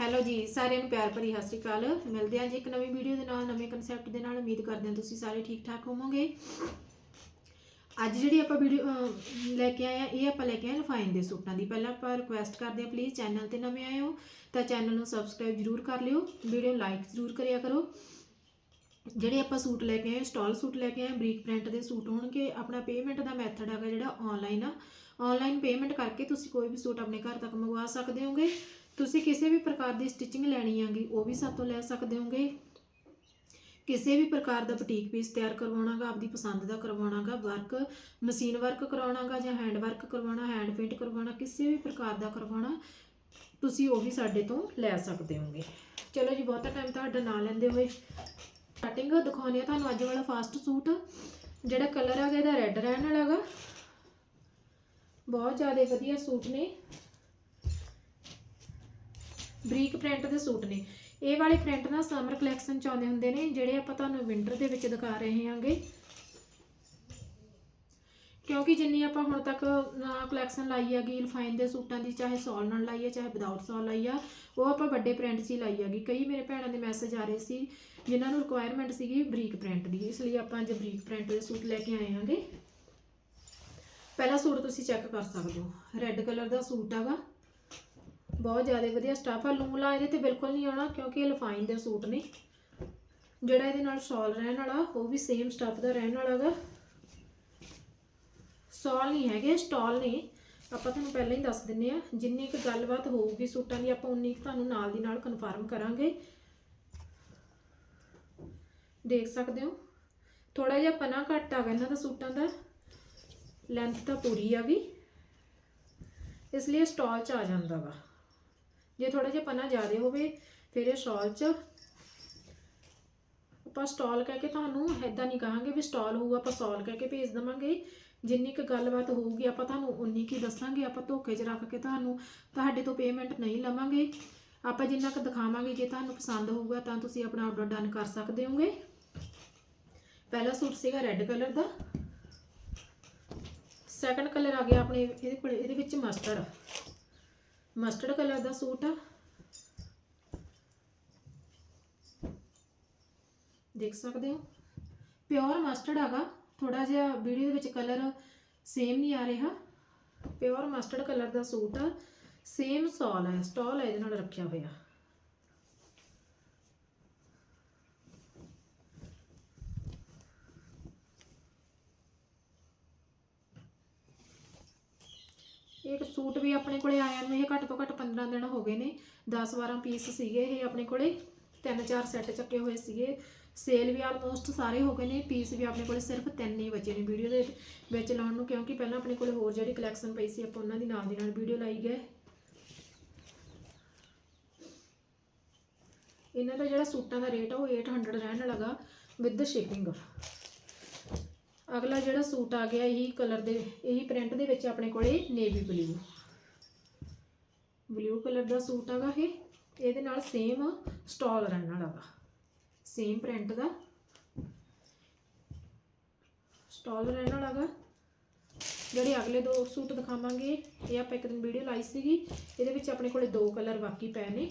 Hello ਜੀ, ਸਾਰਿਆਂ ਨੂੰ ਪਿਆਰ ਭਰੀ ਸਤਿ ਸ਼੍ਰੀ ਅਕਾਲ। ਮਿਲਦੇ ਹਾਂ ਜੀ ਇੱਕ ਨਵੀਂ ਵੀਡੀਓ ਦੇ ਨਾਲ, ਨਵੇਂ ਕਨਸੈਪਟ ਦੇ ਨਾਲ। ਉਮੀਦ ਕਰਦੇ ਹਾਂ ਤੁਸੀਂ ਸਾਰੇ ਠੀਕ ਠਾਕ ਹੋਵੋਗੇ। ਅੱਜ ਜਿਹੜੀ ਆਪਾਂ ਵੀਡੀਓ ਲੈ ਕੇ ਆਏ ਆ ਇਹ ਆਪਾਂ ਲੈ ਕੇ ਆਏ ਰਿਫਾਈਨ ਦੇ ਸੂਟਾਂ ਦੀ। ਪਹਿਲਾਂ ਆਪਾਂ ਰਿਕੁਐਸਟ ਕਰਦੇ ਹਾਂ ਪਲੀਜ਼ ਚੈਨਲ ਤੇ ਨਵੇਂ ਆਏ ਹੋ, ਤਾਂ ਚੈਨਲ ਨੂੰ ਸਬਸਕ੍ਰਾਈਬ ਜਰੂਰ ਕਰ ਲਿਓ। ਵੀਡੀਓ ਲਾਈਕ ਜਰੂਰ ਕਰਿਆ ਕਰੋ। ਜਿਹੜੇ ਆਪਾਂ ਸੂਟ ਲੈ ਕੇ ਆਏ ਸਟਾਲ ਸੂਟ ਲੈ ਕੇ ਆਏ ਬਰੀਕ ਪ੍ਰਿੰਟ ਦੇ ਸੂਟ ਹੋਣਗੇ, ਆਪਣਾ ਪੇਮੈਂਟ ਦਾ ਮੈਥਡ ਹੈਗਾ ਜਿਹੜਾ ਆਨਲਾਈਨ ਆ। ਆਨਲਾਈਨ ਪੇਮੈਂਟ ਕਰਕੇ ਤੁਸੀਂ ਕੋਈ ਵੀ ਸੂਟ ਆਪਣੇ ਘਰ ਤੱਕ ਮੰਗਵਾ ਸਕਦੇ ਹੋਗੇ। ਤੁਸੀਂ ਕਿਸੇ ਵੀ ਪ੍ਰਕਾਰ ਦੀ ਸਟਿਚਿੰਗ ਲੈਣੀ ਆਗੀ, ਉਹ ਵੀ ਸਾਤੋਂ ਲੈ ਸਕਦੇ ਹੋਗੇ। ਕਿਸੇ ਵੀ ਪ੍ਰਕਾਰ ਦਾ ਬੁਟੀਕ ਪੀਸ ਤਿਆਰ ਕਰਵਾਉਣਾਗਾ, ਆਪਦੀ ਪਸੰਦ ਦਾ ਕਰਵਾਉਣਾਗਾ ਵਰਕ ਮਸ਼ੀਨ ਵਰਕ ਕਰਵਾਉਣਾਗਾ ਜਾਂ ਹੈਂਡ ਵਰਕ ਕਰਵਾਉਣਾ ਹੈਂਡ ਪੇਂਟ ਕਰਵਾਉਣਾ, ਕਿਸੇ ਵੀ ਪ੍ਰਕਾਰ ਦਾ ਕਰਵਾਉਣਾ, ਤੁਸੀਂ ਉਹ ਵੀ ਸਾਡੇ ਤੋਂ ਲੈ ਸਕਦੇ ਹੋਗੇ। ਚਲੋ ਜੀ, ਬਹੁਤਾ ਟਾਈਮ ਤੁਹਾਡਾ ਨਾ ਲੈਂਦੇ ਹੋਏ। ਸਟਾਰਟਿੰਗ ਦਿਖਾਉਂਦੇ ਆ ਤੁਹਾਨੂੰ ਅੱਜ ਵਾਲਾ ਫਾਸਟ ਸੂਟ ਜਿਹੜਾ ਕਲਰ ਹੈਗਾ, ਇਹਦਾ ਰੈੱਡ ਰਹਿਣ ਵਾਲਾ ਹੈਗਾ। ਬਹੁਤ ਜ਼ਿਆਦਾ ਵਧੀਆ ਸੂਟ ਨੇ। ਬਰੀਕ ਪ੍ਰਿੰਟ ਦੇ ਸੂਟ ਨੇ। ਇਹ ਵਾਲੇ ਪ੍ਰਿੰਟ ਨਾ ਸਮਰ ਕਲੈਕਸ਼ਨ ਚ ਆਉਂਦੇ ਹੁੰਦੇ ਨੇ, ਜਿਹੜੇ ਆਪਾਂ ਤੁਹਾਨੂੰ ਵਿੰਟਰ ਦੇ ਵਿੱਚ ਦਿਖਾ ਰਹੇ ਹਾਂਗੇ। ਕਿਉਂਕਿ ਜਿੰਨੀ ਆਪਾਂ ਹੁਣ ਤੱਕ ਕਲੈਕਸ਼ਨ ਲਾਈ ਹੈਗੀ, ਰਿਫਾਈਨ ਦੇ ਸੂਟਾਂ ਦੀ, ਚਾਹੇ ਸੌਲ ਨਾਲ ਲਾਈ ਹੈ ਚਾਹੇ ਵਿਦਆਊਟ ਸੌਲ ਲਾਈ ਆ, ਉਹ ਆਪਾਂ ਵੱਡੇ ਪ੍ਰਿੰਟ 'ਚ ਹੀ ਲਾਈ ਹੈਗੀ। ਕਈ ਮੇਰੇ ਭੈਣਾਂ ਦੇ ਮੈਸੇਜ ਆ ਰਹੇ ਸੀ, ਜਿਨ੍ਹਾਂ ਨੂੰ ਰਿਕੁਆਇਰਮੈਂਟ ਸੀਗੀ ਬਰੀਕ ਪ੍ਰਿੰਟ ਦੀ। ਇਸ ਲਈ ਆਪਾਂ ਅੱਜ ਬਰੀਕ ਪ੍ਰਿੰਟ ਦੇ ਸੂਟ ਲੈ ਕੇ ਆਏ ਹਾਂਗੇ। ਪਹਿਲਾ ਸੂਟ ਤੁਸੀਂ ਚੈੱਕ ਕਰ ਸਕਦੇ ਹੋ। ਰੈੱਡ ਕਲਰ ਦਾ ਸੂਟ ਹੈਗਾ। ਬਹੁਤ ਜ਼ਿਆਦਾ ਵਧੀਆ ਸਟਾਫ ਆ। ਲੂਲਾ ਇਹਦੇ ਤੇ ਬਿਲਕੁਲ ਨਹੀਂ ਆਉਣਾ ਕਿਉਂਕਿ ਇਹ ਲਫਾਈਨ ਦੇ ਸੂਟ ਨੇ। ਜਿਹੜਾ ਇਹਦੇ ਨਾਲ ਸ਼ਾਲ ਰਹਿਣ ਵਾਲਾ, ਉਹ ਵੀ ਸੇਮ ਸਟਾਫ ਦਾ ਰਹਿਣ ਵਾਲਾ ਹੈਗਾ ਸਟਾਲ ਨਹੀਂ ਹੈਗੇ, ਸਟਾਲ ਨੇ। ਆਪਾਂ ਤੁਹਾਨੂੰ ਪਹਿਲਾਂ ਹੀ ਦੱਸ ਦਿੰਨੇ ਆ, ਜਿੰਨੀ ਕੁ ਗੱਲਬਾਤ ਹੋਊਗੀ ਸੂਟਾਂ ਦੀ, ਆਪਾਂ ਉਨੀ ਕੁ ਤੁਹਾਨੂੰ ਨਾਲ ਦੀ ਨਾਲ ਕਨਫਰਮ ਕਰਾਂਗੇ। ਦੇਖ ਸਕਦੇ ਹੋ। ਥੋੜਾ ਜਿਹਾ ਪਨਾ ਘੱਟ ਆ ਗਿਆ ਇਹਨਾਂ ਦਾ ਸੂਟਾਂ ਦਾ। ਲੈਂਥ ਤਾਂ ਪੂਰੀ ਆ ਗਈ। ਇਸ ਲਈ ਸਟਾਲ 'ਚ ਆ ਜਾਂਦਾ ਵਾ। ਜੇ ਥੋੜਾ ਜਿਹਾ ਪਨਾ ਜ਼ਿਆਦਾ ਹੋਵੇ, ਫਿਰ ਇਹ ਸਟਾਲ 'ਚ ਆਪਾਂ ਸਟਾਲ ਕਹਿ ਕੇ ਤੁਹਾਨੂੰ ਐਦਾਂ ਨਹੀਂ ਕਹਾਂਗੇ ਵੀ ਸਟਾਲ ਹੋਊਗਾ, ਆਪਾਂ ਸਟਾਲ ਕਹਿ ਕੇ ਭੇਜ ਦਵਾਂਗੇ। ਜਿੰਨੀ ਕੁ ਗੱਲਬਾਤ ਹੋਊਗੀ, ਆਪਾਂ ਤੁਹਾਨੂੰ ਉਨੀ ਕੀ ਦੱਸਾਂਗੇ, ਆਪਾਂ ਧੋਖੇ 'ਚ ਰੱਖ ਕੇ ਤੁਹਾਨੂੰ ਤੁਹਾਡੇ ਤੋਂ ਪੇਮੈਂਟ ਨਹੀਂ ਲਵਾਂਗੇ। ਆਪਾਂ ਜਿੰਨਾ ਕੁ ਦਿਖਾਵਾਂਗੇ, ਜੇ ਤੁਹਾਨੂੰ ਪਸੰਦ ਹੋਊਗਾ ਤਾਂ ਤੁਸੀਂ ਆਪਣਾ ਆਰਡਰ ਡਨ ਕਰ ਸਕਦੇ ਹੋਗੇ। ਪਹਿਲਾ ਸੂਟ ਸੀਗਾ ਰੈੱਡ ਕਲਰ ਦਾ। ਸੈਕੰਡ ਕਲਰ ਆ ਗਿਆ ਆਪਣੇ, ਇਹਦੇ ਕੋਲ, ਇਹਦੇ ਵਿੱਚ ਮਸਟਰਡ ਮਸਟਰਡ ਕਲਰ ਦਾ ਸੂਟ ਆ। ਦੇਖ ਸਕਦੇ ਹੋ? ਪਿਓਰ ਮਸਟਰਡ ਹੈਗਾ। ਥੋੜਾ ਜਿਹਾ ਵੀਡੀਓ ਦੇ ਵਿੱਚ ਕਲਰ ਸੇਮ ਨਹੀਂ ਆ ਰਿਹਾ। ਪਿਓਰ ਮਸਟਰਡ ਕਲਰ ਦਾ ਸੂਟ ਆ। ਸੇਮ ਸਟਾਲ ਹੈ ਸਟਾਲ ਇਹਦੇ ਨਾਲ ਰੱਖਿਆ ਹੋਇਆ ਇੱਕ ਸੂਟ ਵੀ ਆਪਣੇ ਕੋਲੇ ਆਇਆ ਨੂੰ, ਇਹ ਘੱਟ ਤੋਂ ਘੱਟ 15 ਦਿਨ ਹੋ ਗਏ ਨੇ 10-12 ਪੀਸ ਸੀਗੇ ਇਹ ਆਪਣੇ ਕੋਲੇ, ਤਿੰਨ ਚਾਰ ਸੈੱਟ ਚੱਕੇ ਹੋਏ ਸੀਗੇ। ਸੇਲ ਵੀ ਆਲਮੋਸਟ ਸਾਰੇ ਹੋ ਗਏ ਨੇ, ਪੀਸ ਵੀ ਆਪਣੇ ਕੋਲੇ ਸਿਰਫ ਤਿੰਨ ਹੀ ਬਚੇ ਨੇ ਵੀਡੀਓ ਦੇ ਵਿੱਚ ਲਾਉਣ ਨੂੰ, ਕਿਉਂਕਿ ਪਹਿਲਾਂ ਆਪਣੇ ਕੋਲੇ ਹੋਰ ਜਿਹੜੀ ਕਲੈਕਸ਼ਨ ਪਈ ਸੀ, ਆਪਾਂ ਉਹਨਾਂ ਦੀ ਨਾਲ ਦੀ ਨਾਲ ਵੀਡੀਓ ਲਾਈ ਗਏ। ਇਹਨਾਂ ਦਾ ਜਿਹੜਾ ਸੂਟਾਂ ਦਾ ਰੇਟ ਆ, ਉਹ 800 ਰਹਿਣ ਲੱਗਾ ਵਿਦ ਸ਼ਿਪਿੰਗ ਅਗਲਾ ਜਿਹੜਾ ਸੂਟ ਆ ਗਿਆ ਇਹੀ ਕਲਰ ਦੇ, ਇਹੀ ਪ੍ਰਿੰਟ ਦੇ ਵਿੱਚ ਆਪਣੇ ਕੋਲੇ ਨੇਵੀ ਬਲੂ। ਬਲੂ ਕਲਰ ਦਾ ਸੂਟ ਹੈਗਾ ਇਹ, ਇਹਦੇ ਨਾਲ ਸੇਮ ਸਟਾਲ ਰਹਿਣ ਵਾਲਾ ਵਾ। ਸੇਮ ਪ੍ਰਿੰਟ ਦਾ। ਸਟਾਲ ਰਹਿਣ ਵਾਲਾ ਗਾ। ਜਿਹੜੇ ਅਗਲੇ ਦੋ ਸੂਟ ਦਿਖਾਵਾਂਗੇ, ਇਹ ਆਪਾਂ ਇੱਕ ਦਿਨ ਵੀਡੀਓ ਲਾਈ ਸੀਗੀ, ਇਹਦੇ ਵਿੱਚ ਆਪਣੇ ਕੋਲੇ ਦੋ ਕਲਰ ਬਾਕੀ ਪਏ ਨੇ।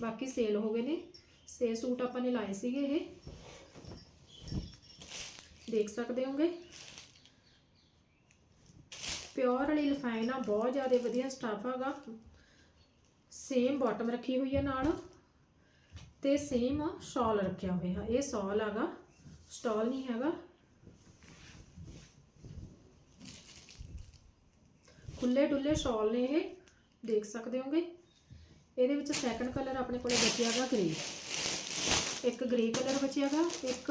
ਬਾਕੀ ਸੇਲ ਹੋ ਗਏ ਨੇ। ਸੇ ਸੂਟ ਆਪਾਂ ਨੇ ਲਾਏ ਸੀਗੇ ਇਹ। ਦੇਖ ਸਕਦੇ ਹੋਗੇ। ਪਿਓਰ ਵਾਲੀ ਲਫਾਈਨ ਆ, ਬਹੁਤ ਜ਼ਿਆਦਾ ਵਧੀਆ ਸਟਾਫ ਹੈਗਾ ਸੇਮ ਬਾਟਮ ਰੱਖੀ ਹੋਈ ਹੈ ਨਾਲ। ਤੇ ਸੇਮ ਸ਼ਾਲ ਰੱਖਿਆ ਹੋਇਆ, ਇਹ ਸ਼ਾਲ ਹੈਗਾ ਸਟਾਲ ਨਹੀਂ ਹੈਗਾ। ਖੁੱਲੇ ਡੁੱਲੇ ਸ਼ਾਲ ਨੇ ਇਹ, ਦੇਖ ਸਕਦੇ ਹੋਗੇ। ਇਹਦੇ ਵਿੱਚ ਸੈਕੰਡ ਕਲਰ ਆਪਣੇ ਕੋਲੇ ਬਚਿਆ ਹੈਗਾ ਗ੍ਰੇ ਇੱਕ ਗ੍ਰੇ ਕਲਰ ਬਚਿਆ ਹੈਗਾ ਇੱਕ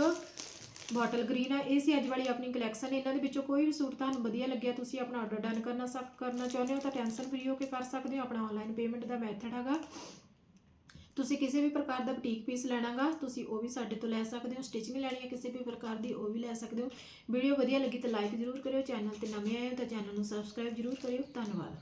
ਬੋਟਲ ਗ੍ਰੀਨ ਆ ਇਹ ਸੀ ਅੱਜ ਵਾਲੀ ਆਪਣੀ ਕਲੈਕਸ਼ਨ ਇਹਨਾਂ ਦੇ ਵਿੱਚੋਂ ਕੋਈ ਵੀ ਸੂਟ ਤੁਹਾਨੂੰ ਵਧੀਆ ਲੱਗਿਆ, ਤੁਸੀਂ ਆਪਣਾ ਆਰਡਰ ਡਨ ਕਰਨਾ ਸਕ ਕਰਨਾ ਚਾਹੁੰਦੇ ਹੋ ਤਾਂ ਟੈਨਸ਼ਨ ਫ੍ਰੀ ਹੋ ਕੇ ਕਰ ਸਕਦੇ ਹੋ। ਆਪਣਾ ਆਨਲਾਈਨ ਪੇਮੈਂਟ ਦਾ ਮੈਥਡ ਹੈਗਾ। ਤੁਸੀਂ ਕਿਸੇ ਵੀ ਪ੍ਰਕਾਰ ਦਾ ਬੁਟੀਕ ਪੀਸ ਲੈਣਾਗਾ ਤੁਸੀਂ ਉਹ ਵੀ ਸਾਡੇ ਤੋਂ ਲੈ ਸਕਦੇ ਹੋ। ਸਟਿਚਿੰਗ ਲੈਣੀ ਹੈ ਕਿਸੇ ਵੀ ਪ੍ਰਕਾਰ ਦੀ, ਉਹ ਵੀ ਲੈ ਸਕਦੇ ਹੋ। ਵੀਡੀਓ ਵਧੀਆ ਲੱਗੀ ਤਾਂ ਲਾਈਕ ਜ਼ਰੂਰ ਕਰਿਓ। ਚੈਨਲ ਤੇ ਨਵੇਂ ਆਏ ਹੋ ਤਾਂ ਚੈਨਲ ਨੂੰ ਸਬਸਕ੍ਰਾਈਬ ਜ਼ਰੂਰ ਕਰਿਓ। ਧੰਨਵਾਦ।